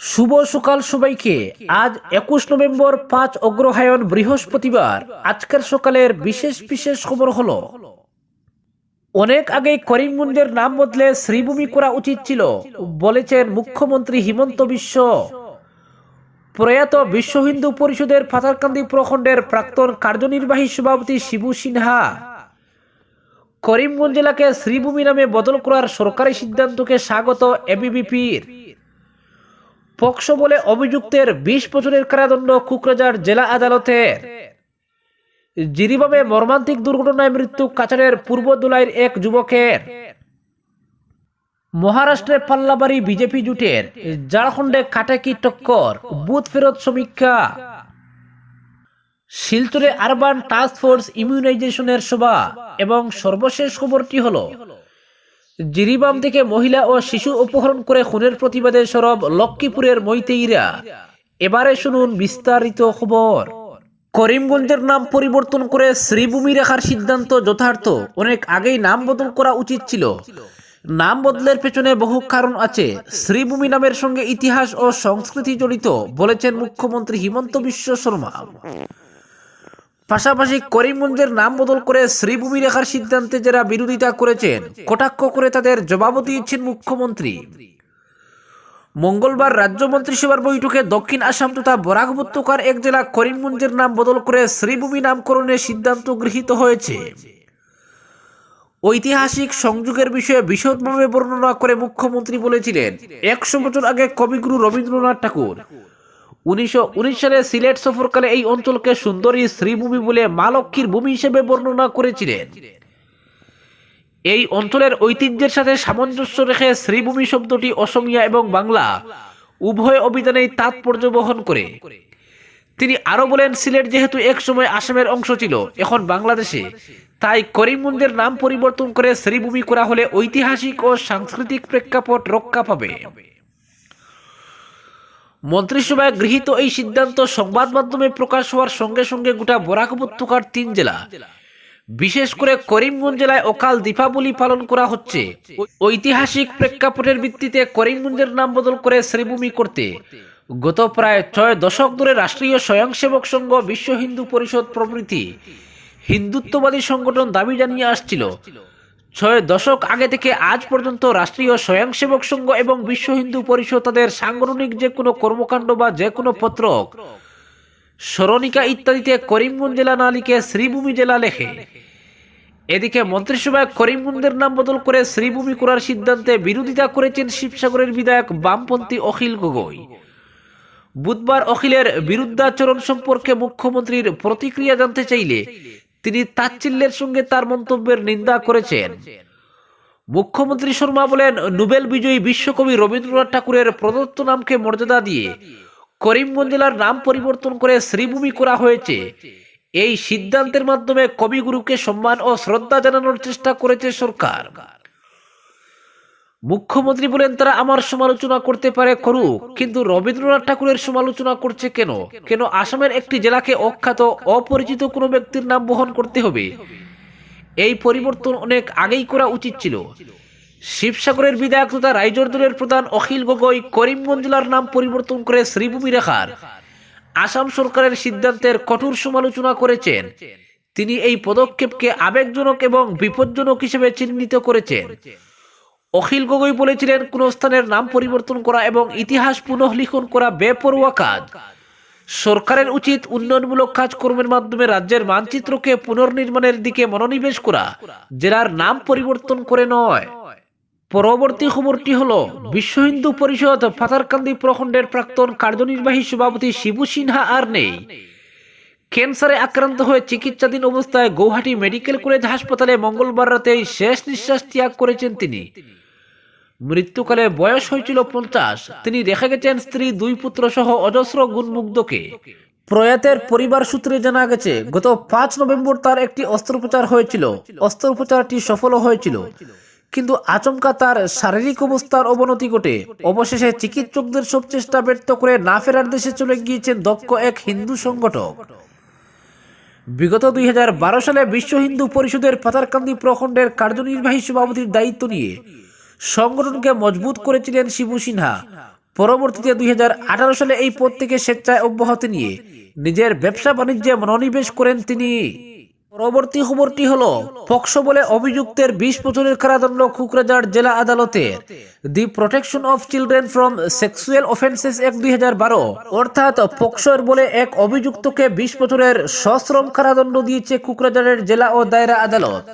শুভ সকাল সবাইকে। আজ একুশ নভেম্বর, পাঁচ অগ্রহায়ণ বৃহস্পতিবার। আজকের সকালের বিশেষ বিশেষ খবর হলো, অনেক আগে করিমগঞ্জের নাম বদলে শ্রীভূমি করা উচিত ছিল, বলেছেন মুখ্যমন্ত্রী হিমন্ত বিশ্ব। প্রয়াত বিশ্ব হিন্দু পরিষদের পাথারকান্দি প্রখণ্ডের প্রাক্তন কার্যনির্বাহী সভাপতি শিবু সিনহা, করিমগঞ্জ জেলাকে শ্রীভূমি নামে বদল করার সরকারি সিদ্ধান্তকে স্বাগত এবিবিপির পক্সো বলে অভিযুক্তের বিশ বছরের কারাদণ্ড কুকরাজার জেলা আদালতের জিরিবামে মর্মান্তিক দুর্ঘটনায় মৃত্যু কাছাড়ের পূর্ব দুলাইয়ের এক যুবকের। মহারাষ্ট্রে পাল্লাবাড়ি বিজেপি জুটের, ঝাড়খণ্ডে কাটাকি টক্কর, বুথ ফেরত সমীক্ষা। শিলচরে আরবান টাস্ক ফোর্স ইমিউনাইজেশনের সভা এবং সর্বশেষ খবরটি হলো জিরিবাম থেকে মহিলা ও শিশু অপহরণ করে খুনের প্রতিবাদে সরব লক্ষ্মীপুরের মৈতেইরা। এবারে শুনুন বিস্তারিত খবর। করিমগঞ্জের নাম পরিবর্তন করে শ্রীভূমি রাখার সিদ্ধান্ত যথার্থ। অনেক আগেই নাম বদল করা উচিত ছিল। নাম বদলের পেছনে বহু কারণ আছে। শ্রীভূমি নামের সঙ্গে ইতিহাস ও সংস্কৃতি জড়িত বলেছেন মুখ্যমন্ত্রী হিমন্ত বিশ্ব শর্মা। পাশাপাশি করিমগঞ্জের নাম বদল করে শ্রীভূমি রেখার সিদ্ধান্তে যারা বিরোধিতা করেছেন, কটাক্ষ করে তাদের জবাবও দিয়েছেন মুখ্যমন্ত্রী। মঙ্গলবার রাজ্য মন্ত্রিসভার বৈঠকে দক্ষিণ আসাম তথা বরাক উপত্যকার এক জেলা করিমগঞ্জের নাম বদল করে শ্রীভূমি নামকরণের সিদ্ধান্ত গৃহীত হয়েছে। ঐতিহাসিক সংযোগের বিষয়ে বিশদভাবে বর্ণনা করে মুখ্যমন্ত্রী বলেছিলেন, একশো বছর আগে কবিগুরু রবীন্দ্রনাথ ঠাকুর উনিশশো সালে সিলেট সফরকালে এই অঞ্চলকে সুন্দরী শ্রীভূমি বলে মা লক্ষ্মীর ভূমি হিসেবে বর্ণনা করেছিলেন। এই অঞ্চলের ঐতিহ্যের সাথে সামঞ্জস্য রেখে শ্রীভূমি শব্দটি অসমিয়া এবং বাংলা উভয় অভিধানেই তাৎপর্য বহন করে। তিনি আরও বলেন, সিলেট যেহেতু এক সময় আসামের অংশ ছিল, এখন বাংলাদেশে। তাই করিমগঞ্জের নাম পরিবর্তন করে শ্রীভূমি করা হলে ঐতিহাসিক ও সাংস্কৃতিক প্রেক্ষাপট রক্ষা পাবে। মন্ত্রিসভায় গৃহীত এই সিদ্ধান্ত সংবাদ মাধ্যমে প্রকাশ হওয়ার সঙ্গে সঙ্গে গোটা বরাক উপত্যকার তিন জেলা, বিশেষ করে করিমগঞ্জ জেলায় অকাল দীপাবলি পালন করা হচ্ছে। ঐতিহাসিক প্রেক্ষাপটের ভিত্তিতে করিমগঞ্জের নাম বদল করে শ্রীভূমি করতে গত প্রায় ছয় দশক ধরে রাষ্ট্রীয় স্বয়ংসেবক সংঘ বিশ্ব হিন্দু পরিষদ প্রভৃতি হিন্দুত্ববাদী সংগঠন দাবি জানিয়ে আসছিল। ছয় দশক আগে থেকে আজ পর্যন্ত রাষ্ট্রীয় স্বয়ংসেবক সংঘ এবং বিশ্ব হিন্দু পরিষদ তাদের সাংগঠনিক যে কোনো কর্মকাণ্ড বা যে কোনো পত্রক, স্মরণিকা ইত্যাদিতে করিমগঞ্জ জেলা না লিখে শ্রীভূমি জেলা লেখে। এদিকে মন্ত্রিসভায় করিমগঞ্জের নাম বদল করে শ্রীভূমি করার সিদ্ধান্তে বিরোধিতা করেছেন শিবসাগরের বিধায়ক বামপন্থী অখিল গগৈ। বুধবার অখিলের বিরুদ্ধাচরণ সম্পর্কে মুখ্যমন্ত্রীর প্রতিক্রিয়া জানতে চাইলে তিনি তাচ্ছিল্যের সঙ্গে তার মন্তব্যের নিন্দা করেছেন। মুখ্যমন্ত্রী শর্মা বলেন, নোবেল বিজয়ী বিশ্বকবি রবীন্দ্রনাথ ঠাকুরের প্রদত্ত নামকে মর্যাদা দিয়ে করিমগঞ্জ জেলার নাম পরিবর্তন করে শ্রীভূমি করা হয়েছে। এই সিদ্ধান্তের মাধ্যমে কবিগুরুকে সম্মান ও শ্রদ্ধা জানানোর চেষ্টা করেছে সরকার। মুখ্যমন্ত্রী বলেন, তারা আমার সমালোচনা করতে পারে, করুক। কিন্তু রবীন্দ্রনাথ ঠাকুরের সমালোচনা করছে কেন? কেন আসামের একটি জেলাকে অখ্যাত, অপরিচিত কোনো ব্যক্তির নাম বহন করতে হবে? এই পরিবর্তন অনেক আগেই করা উচিত ছিল। শিবসাগরের বিধায়ক তথা রাইজর দলের প্রধান অখিল গগৈ করিমগঞ্জ জেলার নাম পরিবর্তন করে শ্রীভূমি রেখার। আসাম সরকারের সিদ্ধান্তের কঠোর সমালোচনা করেছেন। তিনি এই পদক্ষেপকে আবেগজনক এবং বিপজ্জনক হিসেবে চিহ্নিত করেছেন। অখিল গগৈ বলেছিলেন, কোন স্থানের নাম পরিবর্তন করা এবং ইতিহাস পুনঃলিখন করা বেপরোয়া কাজ। সরকারের উচিত উন্নয়নমূলক কাজকর্মের মাধ্যমে রাজ্যের মানচিত্রকে পুনর্নির্মাণের দিকে মনোনিবেশ করা, জেলার নাম পরিবর্তন করে নয়। পরবর্তী খবরটি হল, বিশ্ব হিন্দু পরিষদ ফাতারকান্দি প্রখণ্ডের প্রাক্তন কার্যনির্বাহী সভাপতি শিবু সিনহা আর নেই। ক্যান্সারে আক্রান্ত হয়ে চিকিৎসাধীন অবস্থায় গৌহাটি মেডিকেল কলেজ হাসপাতালে মঙ্গলবার রাতে শেষ নিঃশ্বাস ত্যাগ করেছেন তিনি। মৃত্যুকালে বয়স হয়েছিল পঞ্চাশ। তিনি রেখে গেছেন স্ত্রী, দুই পুত্র সহ অজস্র গুণমুগ্ধকে। প্রয়াতের পরিবার সূত্রে জানা গেছে, গত পাঁচ নভেম্বর তার একটি অস্ত্রোপচার হয়েছিল। অস্ত্রোপচারটি সফল হয়েছিল। কিন্তু আচমকা তার শারীরিক অবস্থার অবনতি ঘটে। অবশেষে চিকিৎসকদের সব চেষ্টা ব্যর্থ করে না ফেরার দেশে চলে গিয়েছেন দক্ষ এক হিন্দু সংগঠক। বিগত দুই হাজার বারো সালে বিশ্ব হিন্দু পরিষদের পাতারকান্দি প্রখণ্ডের কার্যনির্বাহী সভাপতির দায়িত্ব নিয়ে সংগঠনকে মজবুত করেছিলেন শিবু সিনহা। পরবর্তীতে দুই হাজার আঠারো সালে এই পদ থেকে স্বেচ্ছায় অব্যাহতি নিয়ে নিজের ব্যবসা বাণিজ্যে মনোনিবেশ করেন তিনি। পরবর্তী খবরটি হলো পক্সো বলে অভিযুক্তের বিশ বছরের কারাদণ্ড কুকরাজার জেলা আদালতের। The protection of children from sexual offences এক দুই হাজার বারো, অর্থাৎ পক্সোর বলে এক অভিযুক্তকে বিশ বছরের সশ্রম কারাদণ্ড দিয়েছে কুকরাজারের জেলা ও দায়রা আদালত।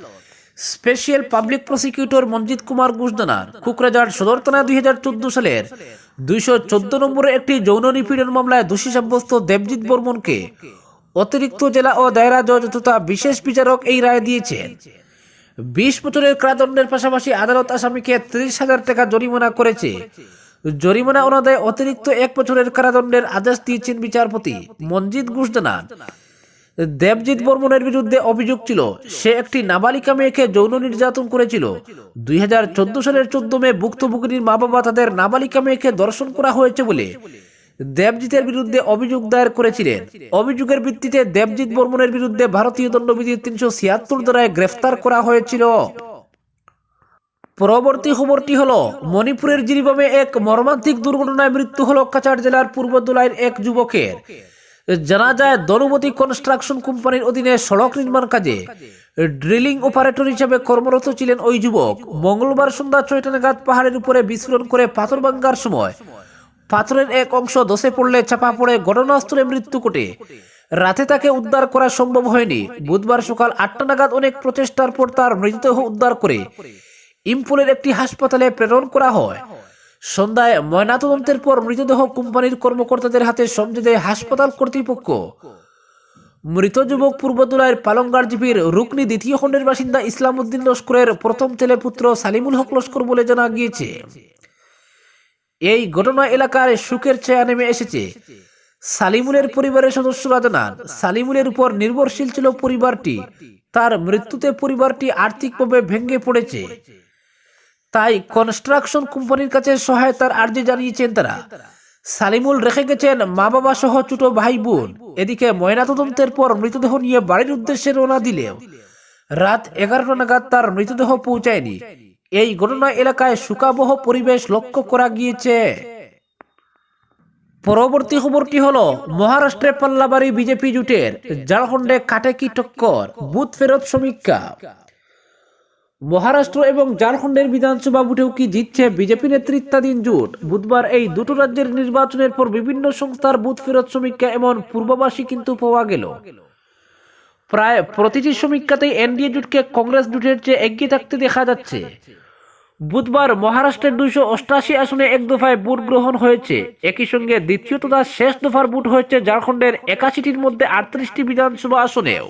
Special public prosecutor Manjit Kumar জানান কুকরাজার সদর থানা দুই সালের দুইশো চোদ্দ নম্বরের একটি যৌন নিপীড়ন মামলায় দোষী সাব্যস্ত দেবজিৎ বর্মনকে অতিরিক্ত জেলা ও দায়রা জজ তথা বিশেষ বিচারক এই রায় দিয়েছেন। বিশ বছরের কারাদণ্ডের পাশাপাশি আদালত আসামিকে ত্রিশ হাজার টাকা জরিমানা করেছে। জরিমানা অনুযায়ী অতিরিক্ত এক বছরের কারাদণ্ডের আদেশ দিয়েছেন বিচারপতি মঞ্জিত ঘোষ দেবজিৎ বর্মনের বিরুদ্ধে অভিযোগ ছিল, সে একটি নাবালিকা মেয়েকে যৌন নির্যাতন করেছিল। দুই হাজার চোদ্দ সালের চোদ্দ মে ভুক্তভোগীর মা বাবা তাদের নাবালিকা মেয়েকে দর্শন করা হয়েছে বলে দেবজিতের বিরুদ্ধে অভিযোগ দায়ের করেছিলেন। অভিযোগের ভিত্তিতে দেবজিৎ বর্মনের বিরুদ্ধে ভারতীয় দণ্ডবিধির তিনশো ছিয়াত্তর ধারায় গ্রেফতার করা হয়েছিল। পরবর্তী খবরটি হলো, মণিপুরের জিরিবামে এক মর্মান্তিক দুর্ঘটনায় মৃত্যু হলো কাছাড় জেলার পূর্ব দোলাইয়ের এক যুবকের। জানা যায় দনুমতি কনস্ট্রাকশন কোম্পানির অধীনে সড়ক নির্মাণ কাজে ড্রিলিং অপারেটর হিসেবে কর্মরত ছিলেন ওই যুবক। মঙ্গলবার সন্ধ্যা ছয়টা নাগাদ পাহাড়ের উপরে বিস্ফোরণ করে পাথর ভাঙ্গার সময় পাথরের এক অংশ ধসে পড়লে চাপা পড়ে ঘটনাস্থলে মৃত্যু ঘটে। রাতে তাকে উদ্ধার করা সম্ভব হয়নি। বুধবার সকাল আটটা নাগাদ অনেক প্রচেষ্টার পর তার মৃতদেহ উদ্ধার করে ইম্ফলের একটি হাসপাতালে প্রেরণ করা হয়। সন্ধ্যায় ময়নাতদন্তের পর মৃতদেহ কোম্পানির কর্মকর্তাদের হাতে সমঝে দেয় হাসপাতাল কর্তৃপক্ষ। মৃত যুবক পূর্বদুলাইয়ের পালঙ্গার জিপির রুকনি দ্বিতীয় খণ্ডের বাসিন্দা ইসলাম উদ্দিন লস্করের প্রথম ছেলে পুত্র সালিমুল হক লস্কর বলে জানা গিয়েছে। এই ঘটনা এলাকার সুখের ছায়া নেমে এসেছে। সালিমুলের পরিবারের সদস্যরা জানান, সালিমুলের উপর নির্ভরশীল ছিল পরিবারটি। তার মৃত্যুতে পরিবারটি আর্থিকভাবে ভেঙে পড়েছে। তাই কনস্ট্রাকশন কোম্পানির কাছে সহায়তার আর্জি জানিয়েছেন তারা। সালিমুল রেখে গেছেন মা বাবা সহ ছোট ভাই বোন এদিকে ময়নাতদন্তের পর মৃতদেহ নিয়ে বাড়ির উদ্দেশ্যে রওনা দিলেও রাত এগারোটা নাগাদ তার মৃতদেহ পৌঁছায়নি। এই ঘটনা এলাকায় শোকাবহ পরিবেশ লক্ষ্য করা গিয়েছে। পরবর্তী খবরটি হলো মহারাষ্ট্রে পাল্লাবাড়ি বিজেপি জুটের ঝাড়খণ্ডে কাটে কি টক্কর, বুথ ফেরত সমীক্ষা। মহারাষ্ট্র এবং ঝাড়খণ্ডের বিধানসভা ভোটেও কি জিতছে বিজেপি নেতৃত্বাধীন জোট? বুধবার এই দুটো রাজ্যের নির্বাচনের পর বিভিন্ন সংস্থার বুথ ফেরত সমীক্ষা এমন পূর্বাভাসী কিন্তু পাওয়া গেল। প্রায় প্রতিটি সমীক্ষাতেই এনডিএ জোটকে কংগ্রেস জোটের চেয়ে এগিয়ে থাকতে দেখা যাচ্ছে। বুধবার মহারাষ্ট্রের দুইশো অষ্টাশি আসনে এক দফায় ভোট গ্রহণ হয়েছে। একই সঙ্গে দ্বিতীয় তথা শেষ দফার ভোট হয়েছে ঝাড়খণ্ডের একাশিটির মধ্যে আটত্রিশটি বিধানসভা আসনেও।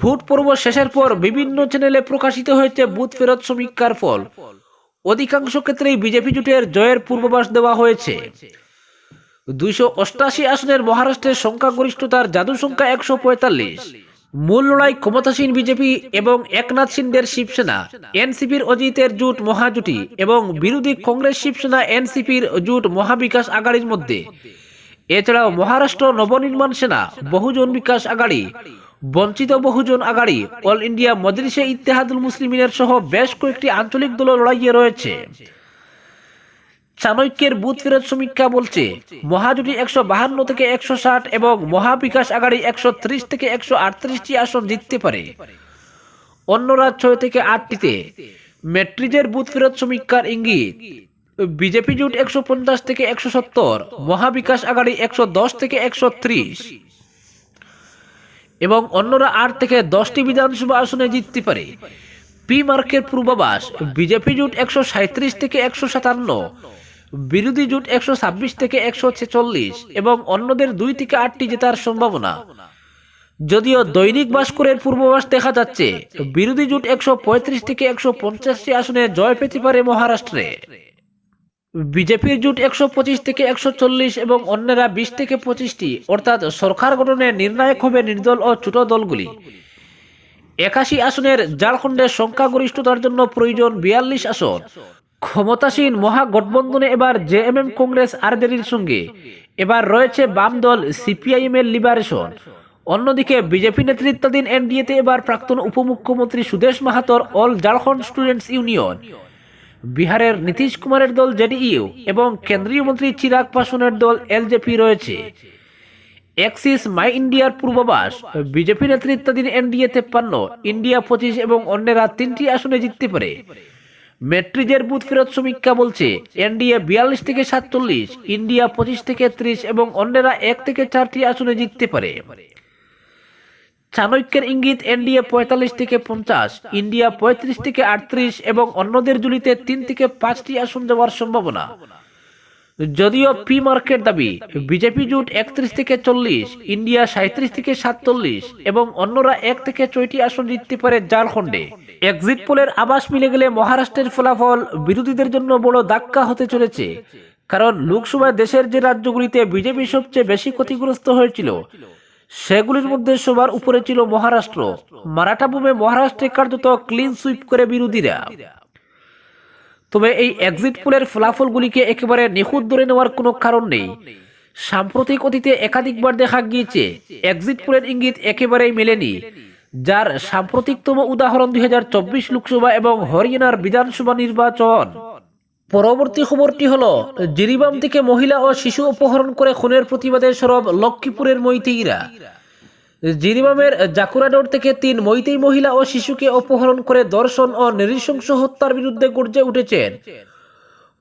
ভোট পর্ব শেষের পর বিভিন্ন চ্যানেলে প্রকাশিত হয়েছে বুথ ফেরত সমীক্ষার ফল। অধিকাংশ ক্ষেত্রেই বিজেপি জোটের জয়ের পূর্বাভাস দেওয়া হয়েছে। দুইশো অষ্টাশি আসনের মহারাষ্ট্রের সংখ্যাগরিষ্ঠতার জাদু সংখ্যা একশো পঁয়তাল্লিশ। মূল লড়াই ক্ষমতাসীন বিজেপি এবং একনাথ সিন্ডের শিবসেনা, এনসিপির অজিতের জোট মহাজুটি এবং বিরোধী কংগ্রেস শিবসেনা, এনসিপির জোট মহাবিকাশ আগাড়ির মধ্যে। এছাড়াও মহারাষ্ট্র নবনির্মাণ সেনা, বহুজন বিকাশ আগাড়ি বঞ্চিত বহুজন আগাড়ি অল ইন্ডিয়া মজলিসে ইত্তেহাদুল মুসলিমিনের সহ বেশ কয়েকটি আঞ্চলিক দল লড়াইয়ে রয়েছে। চাণক্যের বুথ ফেরত সমীক্ষা বলছে, মহাজুটি একশো বাহান্ন থেকে একশো ষাট এবং মহাবিকাশ আগাড়ি একশো ত্রিশ থেকে একশো আটত্রিশটি আসন জিততে পারে। অন্যরা ছয় থেকে আটটিতে মেট্রিজের বুথ ফেরত সমীক্ষার ইঙ্গিত, বিজেপি জোট একশো পঞ্চাশ থেকে একশো সত্তর, মহাবিকাশ আগাড়ি একশো দশ থেকে একশো ত্রিশ এবং অন্যরা আট থেকে দশটি বিধানসভা আসনে জিততে পারে। পি মার্কের পূর্বাভাস, বিজেপি জোট একশো সাঁত্রিশ থেকে একশো সাতান্ন বিরোধী জোট একশো ছাব্বিশ থেকে একশো ছেচল্লিশ এবং অন্যদের দুই থেকে আটটি জেতার সম্ভাবনা। যদিও দৈনিক ভাস্করের পূর্বাভাস দেখা যাচ্ছে, বিরোধী জোট একশো পঁয়ত্রিশ থেকে একশো পঞ্চাশটি আসনে জয় পেতে পারে মহারাষ্ট্রে। বিজেপির জোট একশো পঁচিশ থেকে একশো চল্লিশ এবং অন্যরা বিশ থেকে পঁচিশটি, অর্থাৎ সরকার গঠনে নির্ণায়ক হবে নির্দল ও ছোট দলগুলি। একাশি আসনের ঝাড়খণ্ডের সংখ্যাগরিষ্ঠতার জন্য প্রয়োজন বিয়াল্লিশ আসন। ক্ষমতাসীন মহাগঠবন্ধনে এবার জেএমএম কংগ্রেস আরজেডির সঙ্গে। এবার রয়েছে বাম দল সিপিআইএম এর লিবারেশন। অন্যদিকে বিজেপি নেতৃত্বাধীন এনডিএতে এবার প্রাক্তন উপমুখ্যমন্ত্রী সুদেশ মাহাতর অল ঝাড়খণ্ড স্টুডেন্টস ইউনিয়ন। বিহারের নীতিশ কুমারের দল জেডিইউ এবং কেন্দ্রীয় মন্ত্রী চিরাগ পাসওয়ানের দল এলজেপি রয়েছে। এক্সিস মাই ইন্ডিয়ার পূর্বাভাস, বিজেপি নেতৃত্বাধীন এনডিএ তেপ্পান্ন, ইন্ডিয়া পঁচিশ এবং অন্যেরা তিনটি আসনে জিততে পারে। মেট্রিজের বুথ ফেরত সমীক্ষা বলছে, এনডিএ বিয়াল্লিশ থেকে সাতচল্লিশ, ইন্ডিয়া পঁচিশ থেকে ত্রিশ এবং অন্যরা এক থেকে চারটি আসনে জিততে পারে। চাণক্যের ইঙ্গিত, এনডিএ পঁয়তাল্লিশ থেকে পঞ্চাশ, ইন্ডিয়া পঁয়ত্রিশ থেকে আটত্রিশ এবং অন্যদের জুলিতে তিন থেকে পাঁচটি আসন যাওয়ার সম্ভাবনা। যদিও পি মার্কেট দাবি, বিজেপি জোট একত্রিশ থেকে চল্লিশ, ইন্ডিয়া সাঁত্রিশ থেকে সাতচল্লিশ, এবং অন্যরা এক থেকে ছয়টি আসন জিততে পারে ঝাড়খণ্ডে। এক্সিট পোলের আবাস মিলে গেলে মহারাষ্ট্রের ফলাফল বিরোধীদের জন্য বড় ধাক্কা হতে চলেছে। কারণ লোকসভায় দেশের যে রাজ্যগুলিতে বিজেপি সবচেয়ে বেশি ক্ষতিগ্রস্ত হয়েছিল, সেগুলির মধ্যে সবার উপরে ছিল মহারাষ্ট্র। মারাঠা ভূমে মহারাষ্ট্রে কার্যত ক্লিন সুইপ করে বিরোধীরা। তবে এই এক্সিট পোলের ফলাফলগুলিকে একেবারে নিখুঁত ধরে নেওয়ার কোনো কারণ নেই। সাম্প্রতিক অতীতে একাধিকবার দেখা গিয়েছে এক্সিট পোলের ইঙ্গিত একেবারেই মেলেনি, যার সাম্প্রতিকতম উদাহরণ দুই হাজার চব্বিশ লোকসভা এবং হরিয়ানার বিধানসভা নির্বাচন। পরবর্তী খবরটি হল, জিরিবাম থেকে মহিলা ও শিশু অপহরণ করে খুনের প্রতিবাদে সরব লক্ষ্মীপুরের মৈতেইরা জিরিবামের জাকুরাডোর থেকে তিন মৈতেই মহিলা ও শিশুকে অপহরণ করে দর্শন ও নৃশংস হত্যার বিরুদ্ধে গর্জে উঠেছেন।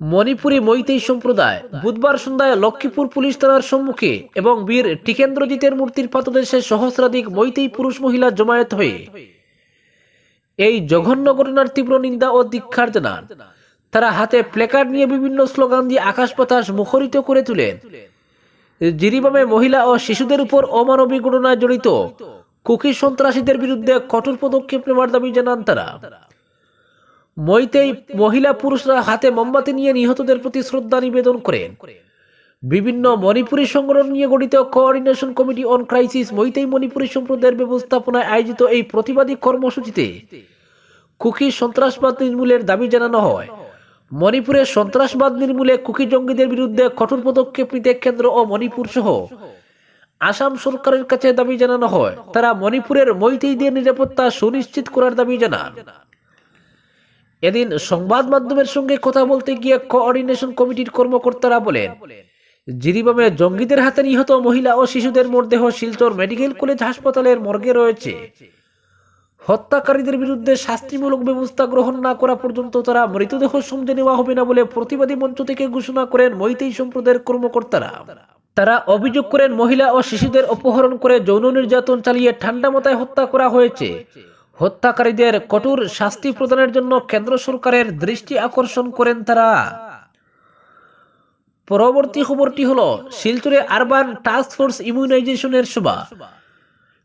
মণিপুরী মৈতেই সম্প্রদায় বুধবার সন্ধ্যায় লক্ষ্মীপুর পুলিশ থানার সম্মুখে এবং বীর টিকেন্দ্রজিতের মূর্তির পাতদেশে সহস্রাধিক মৈতেই পুরুষ মহিলা জমায়েত হয়ে এই জঘন্য ঘটনার তীব্র নিন্দা ও দীক্ষার জানান। তারা হাতে প্লেকার্ড নিয়ে বিভিন্ন স্লোগান দিয়ে আকাশ বাতাস মুখরিত করে তুলেন। জিরিবামে মহিলা ও শিশুদের উপর অমানবিক ঘটনায় জড়িত। কুকি সন্ত্রাসীদের বিরুদ্ধে কঠোর পদক্ষেপ নেওয়ার দাবি জানান তারা। মইতেই মহিলা পুরুষরা হাতে মোমবাতি নিয়ে নিহতদের প্রতি শ্রদ্ধা নিবেদন করেন। বিভিন্ন মণিপুরী সংগঠন নিয়ে গঠিত coordination committee on crisis Meitei Manipuri সম্প্রদায়ের ব্যবস্থাপনায় আয়োজিত এই প্রতিবাদী কর্মসূচিতে কুকি সন্ত্রাসবাদ নির্মূলের দাবি জানানো হয়। মণিপুরে সন্ত্রাসবাদ নির্মূলে কুকি জঙ্গিদের বিরুদ্ধে কঠোর পদক্ষেপ নিতে কেন্দ্র ও মণিপুর সহ। আসাম সরকারের কাছে দাবি জানানো হয়। তারা মণিপুরের মৈতেইদের নিরাপত্তা সুনিশ্চিত করার দাবি জানান। এদিন সংবাদ মাধ্যমের সঙ্গে কথা বলতে গিয়ে কোঅর্ডিনেশন কমিটির কর্মকর্তারা বলেন, জিরিবামে জঙ্গিদের হাতে নিহত মহিলা ও শিশুদের মরদেহ শিলচর মেডিকেল কলেজ হাসপাতালের মর্গে রয়েছে। হত্যাকারীদের বিরুদ্ধে শাস্তিমূলক ব্যবস্থা গ্রহণ না করা পর্যন্ত তারা মৃতদেহ সমঝে নেওয়া হবে না বলে প্রতিবাদী মঞ্চ থেকে ঘোষণা করেন মৈতেই সম্প্রদায়ের কর্মকর্তারা। তারা অভিযোগ করেন মহিলা ও শিশুদের অপহরণ করে যৌন নির্যাতন চালিয়ে ঠান্ডা মাথায় হত্যা করা হয়েছে। হত্যাকারীদের কঠোর শাস্তি প্রদানের জন্য কেন্দ্র সরকারের দৃষ্টি আকর্ষণ করেন তারা। পরবর্তী খবরটি হলো, শিলচরে আরবান টাস্ক ফোর্স ইমিউনাইজেশনের সভা।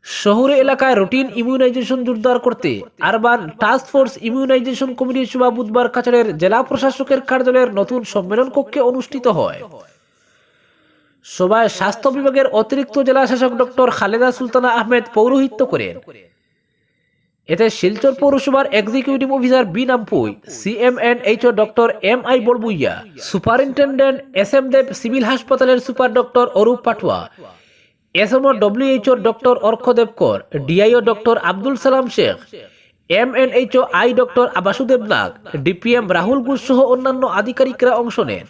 শহরে এলাকায় রুটিন ইমিউনাইজেশন জোরদার করতে আরবান টাস্ক ফোর্স ইমিউনাইজেশন কমিটির সভা বুধবার কাছাড়ের জেলা প্রশাসকের কার্যালয়ের নতুন সম্মেলন কক্ষে অনুষ্ঠিত হয়। সভায় স্বাস্থ্য বিভাগের অতিরিক্ত জেলা শাসক ডক্টর খালেদা সুলতানা আহমেদ পৌরোহিত্য করেন। এতে শিলচর পৌরসভার executive officer B Nampui CM and O doctor M I Barbhuiya, superintendent S M Deb civil হাসপাতালের super doctor Arup Patwa SMO WHO doctor Arka Debkar DIO doctor Abdul Salam Sheikh M N HO I doctor Basudeb Nag DPM Rahul Ghosh সহ অন্যান্য আধিকারিকরা অংশ নেন।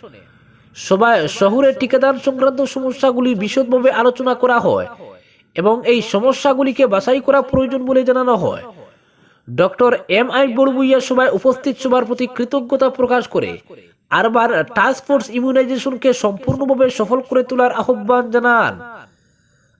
সভায় শহরের টিকাদান সংক্রান্ত সমস্যাগুলি বিশদভাবে আলোচনা করা হয় এবং এই সমস্যাগুলিকে বাছাই করা প্রয়োজন বলে জানানো হয়। ডক্টর এম আই বড়বুইয়া সভায় উপস্থিত সবার প্রতি কৃতজ্ঞতা প্রকাশ করে আরবার টাস্ক ফোর্স ইমিউনাইজেশনকে সম্পূর্ণভাবে সফল করে তোলার আহ্বান জানান।